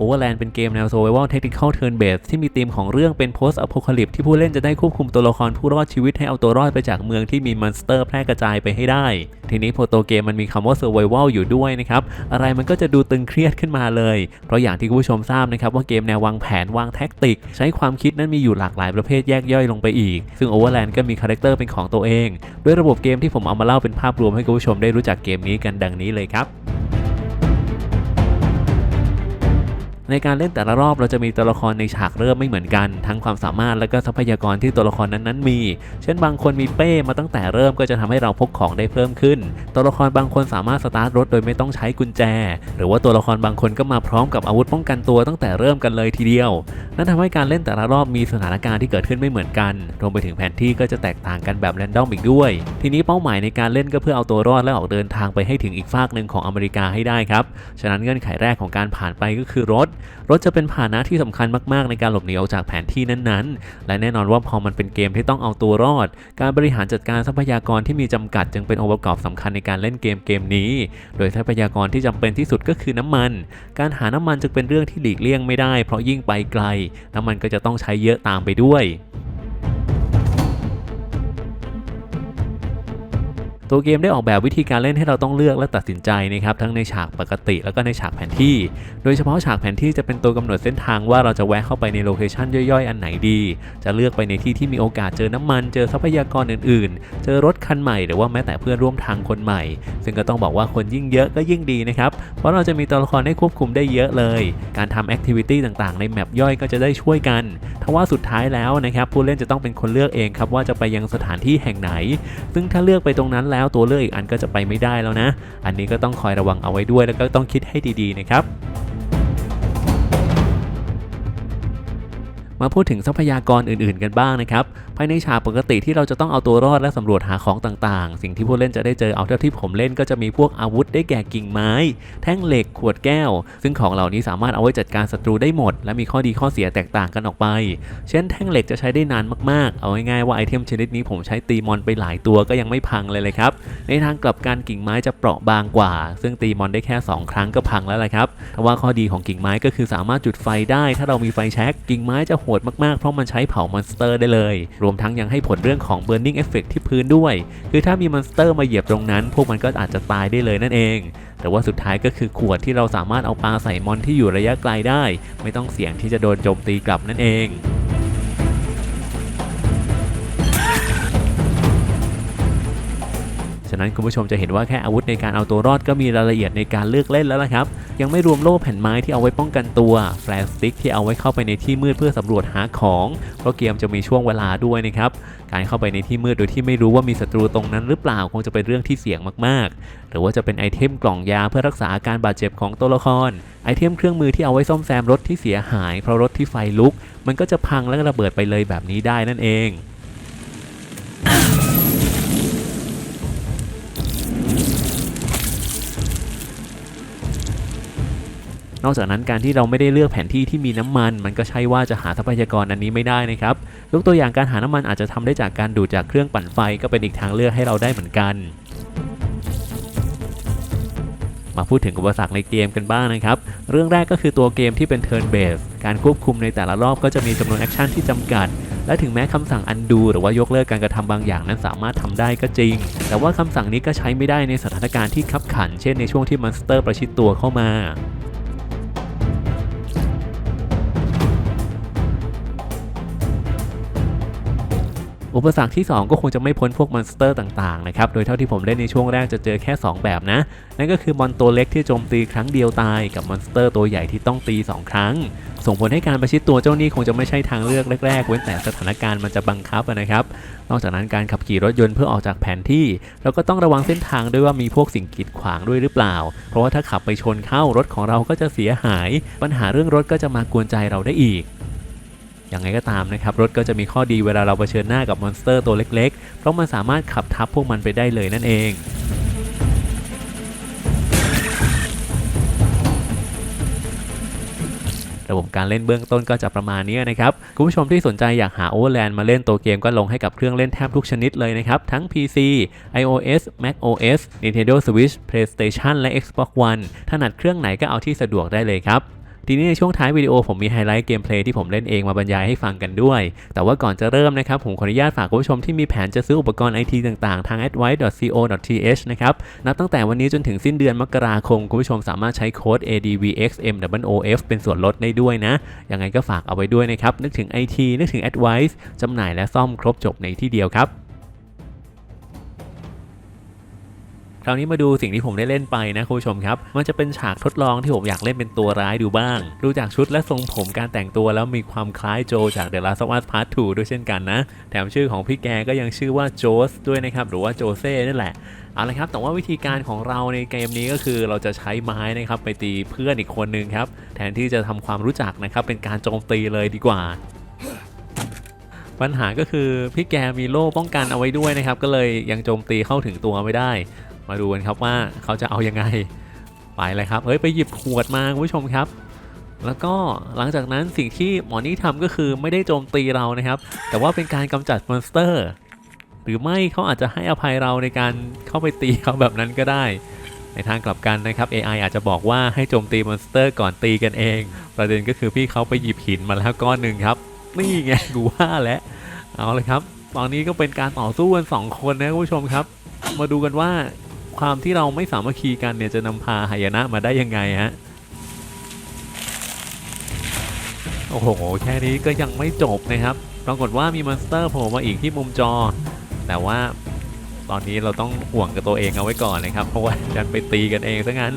Overland เป็นเกมแนว Survival Tactical Turn Based ที่มีธีมของเรื่องเป็น Post Apocalypse ที่ผู้เล่นจะได้ควบคุมตัวละครผู้รอดชีวิตให้เอาตัวรอดไปจากเมืองที่มีมอนสเตอร์แพร่กระจายไปให้ได้ ทีนี้พอตัวเกมมันมีคำว่า Survival อยู่ด้วยนะครับ อะไรมันก็จะดูตึงเครียดขึ้นมาเลย เพราะอย่างที่คุณผู้ชมทราบนะครับว่าเกมแนววางแผนวางแท็กติก ใช้ความคิดนั้นมีอยู่หลากหลายประเภทแยกย่อยลงไปอีก ซึ่ง Overland ก็มีคาแรคเตอร์เป็นของตัวเอง ด้วยระบบเกมที่ผมเอามาเล่าเป็นภาพรวมให้คุณผู้ชมได้รู้จักเกมนี้กันดังนี้เลยครับ ในการเล่นแต่ละรอบเราจะมีตัวละครในฉากเริ่มไม่เหมือนกัน ทั้งความสามารถและก็ทรัพยากรที่ตัวละครนั้นๆมี เช่นบางคนมีเป้มาตั้งแต่เริ่มก็จะทำให้เราพกของได้เพิ่มขึ้น ตัวละครบางคนสามารถสตาร์ทรถโดยไม่ต้องใช้กุญแจ หรือว่าตัวละครบางคนก็มาพร้อมกับอาวุธป้องกันตัวตั้งแต่เริ่มกันเลยทีเดียว นั่นทำให้การเล่นแต่ละรอบมีสถานการณ์ที่เกิดขึ้นไม่เหมือนกัน รวมไปถึงแผนที่ก็จะแตกต่างกันแบบแรนดอมอีกด้วย ทีนี้เป้าหมายในการเล่นก็เพื่อเอาตัวรอดและออกเดินทางไปให้ถึงอีกฟากหนึ่งของอเมริกาให้ได้ครับ ฉะนั้นเงื่อนไขแรกของการผ่านไปก็คือรถรถจะเป็นพาหนะที่สำคัญมากๆ ในการหลบหนีออกจากแผนที่นั้นๆ และแน่นอนว่าพอมันเป็นเกมที่ต้องเอาตัวรอด การบริหารจัดการทรัพยากรที่มีจำกัด จึงเป็นองค์ประกอบสำคัญในการเล่นเกมเกมนี้ โดยทรัพยากรที่จำเป็นที่สุดก็คือน้ำมัน การหาน้ำมันจึงเป็นเรื่องที่หลีกเลี่ยงไม่ได้ เพราะยิ่งไปไกล น้ำมันก็จะต้องใช้เยอะตามไปด้วย ตัวเกมได้ออกแบบวิธีการเล่นให้เราต้องเลือกและตัดสินใจนะครับทั้งในฉากปกติแล้วก็ในฉากแผนที่ โดยเฉพาะฉากแผนที่จะเป็นตัวกำหนดเส้นทางว่าเราจะแวะเข้าไปในโลเคชันย่อยๆ อันไหนดี จะเลือกไปในที่ที่มีโอกาสเจอน้ำมัน เจอทรัพยากรอื่นๆ เจอรถคันใหม่หรือว่าแม้แต่เพื่อนร่วมทางคนใหม่ ซึ่งก็ต้องบอกว่าคนยิ่งเยอะก็ยิ่งดีนะครับ เพราะเราจะมีตัวละครให้ควบคุมได้เยอะเลย การทำแอคทิวิตี้ต่างๆ ในแมปย่อยก็จะได้ช่วยกันทว่าสุดท้ายแล้วนะครับผู้เล่นจะต้องเป็นคนเลือกเองครับว่าจะไปยังสถานที่แห่งไหน ซึ่งถ้าเลือกไปตรงนั้นแแล้วตัวเลือกอีกอันก็จะไปไม่ได้แล้วนะ อันนี้ก็ต้องคอยระวังเอาไว้ด้วยแล้วก็ต้องคิดให้ดีๆนะครับ มาพูดถึงทรัพยากรอื่นๆ กันบ้างนะครับ ภายในฉากปกติที่เราจะต้องเอาตัวรอดและสำรวจหาของต่างๆ สิ่งที่ผู้เล่นจะได้เจอเอาเท่าที่ผมเล่นก็จะมีพวกอาวุธได้แก่กิ่งไม้ แท่งเหล็กขวดแก้ว ซึ่งของเหล่านี้สามารถเอาไว้จัดการศัตรูได้หมด และมีข้อดีข้อเสียแตกต่างกันออกไป เช่น แท่งเหล็กจะใช้ได้นานมากๆ เอาง่ายๆว่าไอเทมชนิดนี้ผมใช้ตีมอนไปหลายตัวก็ยังไม่พังเลยเลยครับ ในทางกลับกันกิ่งไม้จะเปราะบางกว่า ซึ่งตีมอนได้แค่ 2 ครั้งก็พังแล้วแหละครับแต่ว่าข้อดีของกิ่งไม้ก็คือสามารถจุดไฟได้ ถ้าเรามีไฟแช็กกิ่งไม้จะหดมากๆ เพราะมันใช้เผามอนสเตอร์ได้เลย รวมทั้งยังให้ผลเรื่องของ burning effect ที่พื้นด้วย คือถ้ามีมอนสเตอร์มาเหยียบตรงนั้น พวกมันก็อาจจะตายได้เลยนั่นเอง แต่ว่าสุดท้ายก็คือขวดที่เราสามารถเอาปลาใส่มอนที่อยู่ระยะไกลได้ ไม่ต้องเสี่ยงที่จะโดนโจมตีกลับนั่นเอง ฉะนั้นคุณผู้ชมจะเห็นว่าแค่อาวุธในการเอาตัวรอดก็มีรายละเอียดในการเลือกเล่นแล้วละครับ ยังไม่รวมโล่แผ่นไม้ที่เอาไว้ป้องกันตัว แฟลชสติ๊กที่เอาไว้เข้าไปในที่มืดเพื่อสำรวจหาของ เพราะเกมจะมีช่วงเวลาด้วยนะครับ การเข้าไปในที่มืดโดยที่ไม่รู้ว่ามีศัตรูตรงนั้นหรือเปล่าคงจะเป็นเรื่องที่เสี่ยงมากๆ หรือว่าจะเป็นไอเทมกล่องยาเพื่อรักษาอาการบาดเจ็บของตัวละคร ไอเทมเครื่องมือที่เอาไว้ซ่อมแซมรถที่เสียหาย เพราะรถที่ไฟลุก มันก็จะพังและระเบิดไปเลยแบบนี้ได้นั่นเอง นอกจากนั้นการที่เราไม่ได้เลือกแผนที่ที่มีน้ำมัน มันก็ใช่ว่าจะหาทรัพยากรอันนี้ไม่ได้นะครับยกตัวอย่างการหาน้ำมันอาจจะทำได้จากการดูดจากเครื่องปั่นไฟก็เป็นอีกทางเลือกให้เราได้เหมือนกัน มาพูดถึงอุปสรรคในเกมกันบ้างนะครับ เรื่องแรกก็คือตัวเกมที่เป็น turn based การควบคุมในแต่ละรอบก็จะมีจำนวนแอคชั่นที่จำกัดและถึงแม้คำสั่ง undo หรือว่ายกเลิกการกระทำบางอย่างนั้นสามารถทำได้ก็จริง แต่ว่าคำสั่งนี้ก็ใช้ไม่ได้ในสถานการณ์ที่ขับขัน เช่นในช่วงที่มอนสเตอร์ประชิดตัวเข้ามา อุปสรรคที่ 2 ก็คงจะไม่พ้นพวกมอนสเตอร์ต่างๆนะครับ โดยเท่าที่ผมเล่นในช่วงแรกจะเจอแค่ 2 แบบนะ นั่นก็คือมอนตัวเล็กที่โจมตีครั้งเดียวตายกับมอนสเตอร์ตัวใหญ่ที่ต้องตี 2 ครั้ง ส่งผลให้การประชิดตัวเจ้านี่คงจะไม่ใช่ทางเลือกแรกๆ เว้นแต่สถานการณ์มันจะบังคับนะครับ นอกจากนั้นการขับขี่รถยนต์เพื่อออกจากแผนที่ เราก็ต้องระวังเส้นทางด้วยว่ามีพวกสิ่งกีดขวางด้วยหรือเปล่า เพราะว่าถ้าขับไปชนเข้ารถของเราก็จะเสียหาย ปัญหาเรื่องรถก็จะมากวนใจเราได้อีก ย่างไรก็ตามนะครับรถก็จะมีข้อดีเวลาเราเผชิญหน้ากับมอนสเตอร์ตัวเล็กๆ เพราะมันสามารถขับทับพวกมันไปได้เลยนั่นเองระบบการเล่นเบื้องต้นก็จะประมาณนี้นะครับ คุณผู้ชมที่สนใจอยากหา Overland มาเล่นตัวเกมก็ลงให้กับเครื่องเล่นแทบทุกชนิดเลยนะครับ ทั้ง PC iOS macOS Nintendo Switch PlayStation และ Xbox One ถนัดเครื่องไหนก็เอาที่สะดวกได้เลยครับ ทีนี้ในช่วงท้ายวิดีโอผมมีไฮไลท์เกมเพลย์ที่ผมเล่นเองมาบรรยายให้ฟังกันด้วย แต่ว่าก่อนจะเริ่มนะครับ ผมขออนุญาตฝากคุณผู้ชมที่มีแผนจะซื้ออุปกรณ์ไอทีต่างๆ ทาง advice.co.th นะครับ นับตั้งแต่วันนี้จนถึงสิ้นเดือนมกราคม คุณผู้ชมสามารถใช้โค้ด ADVXMWOF เป็นส่วนลดได้ด้วยนะ ยังไงก็ฝากเอาไว้ด้วยนะครับ นึกถึง IT นึกถึง Advice จำหน่ายและซ่อมครบจบในที่เดียวครับ คราวนี้มาดูสิ่งที่ผมได้เล่นไปนะคุณผู้ชมครับ มันจะเป็นฉากทดลองที่ผมอยากเล่นเป็นตัวร้ายดูบ้าง ดูจากชุดและทรงผมการแต่งตัวแล้วมีความคล้ายโจจาก The Last of Us Part 2ด้วยเช่นกันนะ แถมชื่อของพี่แกก็ยังชื่อว่าโจสด้วยนะครับหรือว่าโจเซ่นั่นแหละเอาละครับแต่ว่าวิธีการของเราในเกมนี้ก็คือเราจะใช้ไม้นะครับไปตีเพื่อนอีกคนนึงครับแทนที่จะทำความรู้จักนะครับเป็นการโจมตีเลยดีกว่าปัญหาก็คือพี่แกมีโล่ป้องกันเอาไว้ด้วยนะครับ ก็เลยยังโจมตีเข้าถึงตัวไม่ได้ มาดูกันครับว่าเขาจะเอายังไงไปเลยครับเฮ้ยไปหยิบขวดมาคุณผู้ชมครับ แล้วก็หลังจากนั้นสิ่งที่หมอนี่ทำก็คือไม่ได้โจมตีเรานะครับ แต่ว่าเป็นการกำจัดมอนสเตอร์ หรือไม่เขาอาจจะให้อภัยเราในการเข้าไปตีเขาแบบนั้นก็ได้ ในทางกลับกันนะครับ AI อาจจะบอกว่าให้โจมตีมอนสเตอร์ ก่อนตีกันเอง ประเด็นก็คือพี่เขาไปหยิบหินมาแล้วก้อนหนึ่งครับนี่ไงกูว่าแล้วเอาเลยครับ ตอนนี้ก็เป็นการต่อสู้กันสองคนนะคุณผู้ชมครับ มาดูกันว่า ความที่เราไม่สามัคคีกันเนี่ยจะนำพาหายนะมาได้ยังไงฮะโอ้โหแค่นี้ก็ยังไม่จบนะครับปรากฏว่ามีมอนสเตอร์โผล่มาอีกที่มุมจอ แต่ว่าตอนนี้เราต้องห่วงกับตัวเองเอาไว้ก่อนนะครับ เพราะว่าดันไปตีกันเองซะงั้น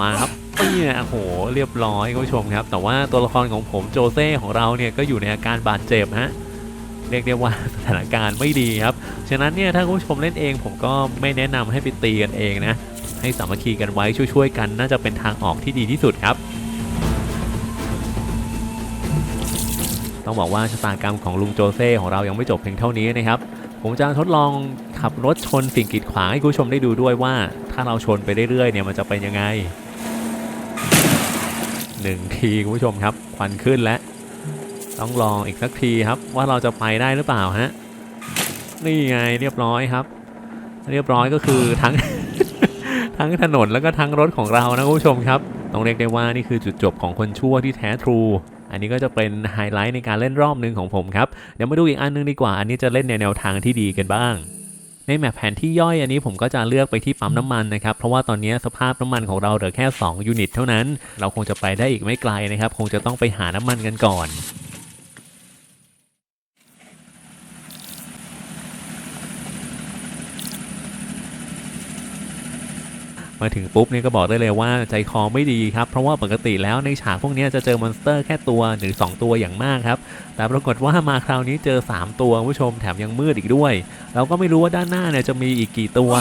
มาครับนี่นะโอ้โหเรียบร้อยคุณผู้ชมครับ แต่ว่าตัวละครของผมโจเซ่ของเราเนี่ยก็อยู่ในอาการบาดเจ็บฮะ เรียกได้ว่าสถานการณ์ไม่ดีครับ ฉะนั้นเนี่ยถ้าคุณผู้ชมเล่นเอง ผมก็ไม่แนะนำให้ไปตีกันเองนะ ให้สามัคคีกันไว้ช่วยๆกัน น่าจะเป็นทางออกที่ดีที่สุดครับ ต้องบอกว่าชะตากรรมของลุงโจเซ่ของเรายังไม่จบเพียงเท่านี้นะครับ ผมจะทดลองขับรถชนสิ่งกีดขวางให้คุณผู้ชมได้ดูด้วยว่า ถ้าเราชนไปเรื่อยๆเนี่ยมันจะเป็นยังไงหนึ่งทีคุณผู้ชมครับควันขึ้นแล้ว ต้องลองอีกสักทีครับ ว่าเราจะไปได้หรือเปล่าฮะนี่ไงเรียบร้อยครับ เรียบร้อยก็คือทั้งทั้งถนนแล้วก็ทั้งรถของเรานะคุณผู้ชมครับต้องเรียกได้ว่านี่คือจุดจบของคนชั่วที่แท้ทรู อันนี้ก็จะเป็นไฮไลท์ในการเล่นรอบหนึ่งของผมครับ เดี๋ยวมาดูอีกอันนึงดีกว่า อันนี้จะเล่นในแนวทางที่ดีกันบ้าง ในแมปแผนที่ย่อยอันนี้ผมก็จะเลือกไปที่ปั๊มน้ำมันนะครับ เพราะว่าตอนนี้สภาพน้ำมันของเราเหลือแค่ 2 ยูนิตเท่านั้น เราคงจะไปได้อีกไม่ไกลนะครับ คงจะต้องไปหาน้ำมันกันก่อน มาถึงปุ๊บเนี่ยก็บอกได้เลยว่าใจคอไม่ดีครับ เพราะว่าปกติแล้วในฉากพวกนี้จะเจอมอนสเตอร์แค่ตัวหรือ2ตัวอย่างมากครับ แต่ปรากฏว่ามาคราวนี้เจอ 3 ตัวคุณผู้ชมแถมยังมืดอีกด้วย เราก็ไม่รู้ว่าด้านหน้าเนี่ยจะมีอีกกี่ตัว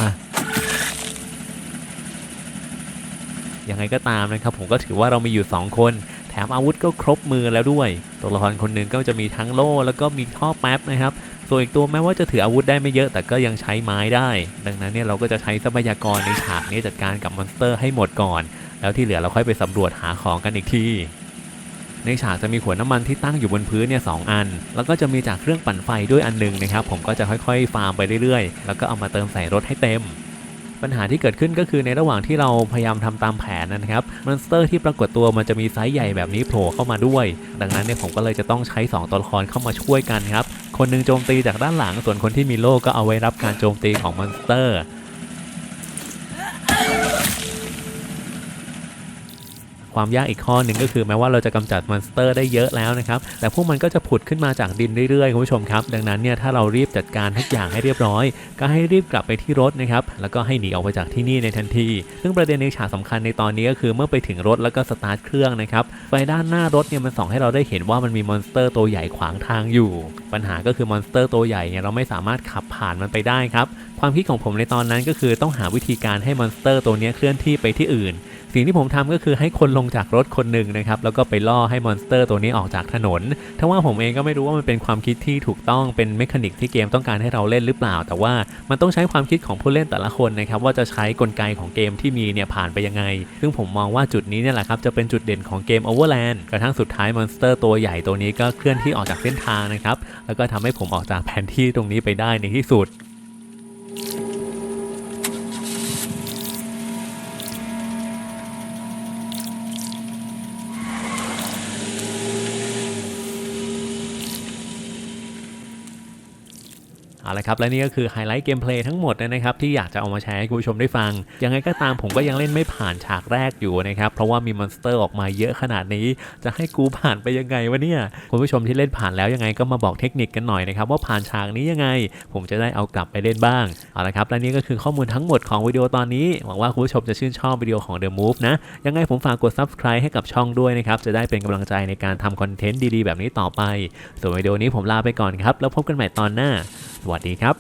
ยังไงก็ตามนะครับผมก็ถือว่าเรามีอยู่ 2 คน แถมอาวุธก็ครบมือแล้วด้วย ตัวละครคนหนึ่งก็จะมีทั้งโล่แล้วก็มีท่อแป๊บนะครับ ส่วนอีกตัวแม้ว่าจะถืออาวุธได้ไม่เยอะ แต่ก็ยังใช้ไม้ได้ ดังนั้นเนี่ยเราก็จะใช้ทรัพยากรในฉากนี้จัดการกับมอนสเตอร์ให้หมดก่อน แล้วที่เหลือเราค่อยไปสำรวจหาของกันอีกทีในฉากจะมีขวดน้ำมันที่ตั้งอยู่บนพื้นเนี่ยสองอัน แล้วก็จะมีจากเครื่องปั่นไฟด้วยอันหนึงนะครับ ผมก็จะค่อยๆ ฟาร์มไปเรื่อยๆ แล้วก็เอามาเติมใส่รถให้เต็ม ปัญหาที่เกิดขึ้นก็คือในระหว่างที่เราพยายามทำตามแผนนะครับมอนสเตอร์ที่ปรากฏตัวมันจะมีไซส์ใหญ่แบบนี้โผล่เข้ามาด้วย ดังนั้นเนี่ยผมก็เลยจะต้องใช้ 2 ตัวละครเข้ามาช่วยกันครับ คนหนึงโจมตีจากด้านหลัง ส่วนคนที่มีโล่ก็เอาไว้รับการโจมตีของมอนสเตอร์ ความยากอีกข้อหนึ่งก็คือแม้ว่าเราจะกำจัดมอนสเตอร์ได้เยอะแล้วนะครับ แต่พวกมันก็จะผุดขึ้นมาจากดินเรื่อยๆคุณผู้ชมครับ ดังนั้นเนี่ยถ้าเรารีบจัดการทุกอย่างให้เรียบร้อย ก็ให้รีบกลับไปที่รถนะครับ แล้วก็ให้หนีออกไปจากที่นี่ในทันที ซึ่งประเด็นในฉากสำคัญในตอนนี้ก็คือเมื่อไปถึงรถแล้วก็สตาร์ทเครื่องนะครับ ไฟด้านหน้ารถเนี่ยมันส่องให้เราได้เห็นว่ามันมีมอนสเตอร์ตัวใหญ่ขวางทางอยู่ ปัญหาก็คือมอนสเตอร์ตัวใหญ่เนี่ยเราไม่สามารถขับผ่านมันไปได้ครับ ความคิดของผมในตอนนั้นก็คือต้องหาวิธีการให้มอนสเตอร์ตัวนี้เคลื่อนที่ไปที่อื่น สิ่งที่ผมทำก็คือให้คนลงจากรถคนหนึ่งนะครับแล้วก็ไปล่อให้มอนสเตอร์ตัวนี้ออกจากถนนถ้าว่าผมเองก็ไม่รู้ว่ามันเป็นความคิดที่ถูกต้องเป็นเมคานิกที่เกมต้องการให้เราเล่นหรือเปล่า แต่ว่ามันต้องใช้ความคิดของผู้เล่นแต่ละคนนะครับว่าจะใช้กลไกของเกมที่มีเนี่ยผ่านไปยังไง ซึ่งผมมองว่าจุดนี้เนี่ยแหละครับจะเป็นจุดเด่นของเกม Overland กระทั่งสุดท้ายมอนสเตอร์ตัวใหญ่ตัวนี้ก็เคลื่อนที่ออกจากเส้นทางนะครับแล้วก็ทำให้ผมออกจากแผนที่ตรงนี้ไปได้ในที่สุด เอาละครับและนี่ก็คือไฮไลท์เกมเพลย์ทั้งหมดนะครับที่อยากจะเอามาแชร์ให้คุณผู้ชมได้ฟัง ยังไงก็ตามผมก็ยังเล่นไม่ผ่านฉากแรกอยู่นะครับเพราะว่ามีมอนสเตอร์ออกมาเยอะขนาดนี้ จะให้กูผ่านไปยังไงวะเนี่ยคุณผู้ชมที่เล่นผ่านแล้วยังไงก็มาบอกเทคนิคกันหน่อยนะครับว่าผ่านฉากนี้ยังไง ผมจะได้เอากลับไปเล่นบ้างเอาละครับและนี่ก็คือข้อมูลทั้งหมดของวิดีโอตอนนี้หวังว่าคุณผู้ชมจะชื่นชอบวิดีโอของ The Move นะยังไงผมฝากกด subscribe ให้กับช่องด้วยนะครับจะได้เป็นกำลังใจในการทำคอนเทนต์ดีๆ แบบนี้ต่อไปส่วนวิดีโอนี้ผมลาไปก่อนครับแล้วพบกันใหม่ตอนหน้าสวัสดีครับ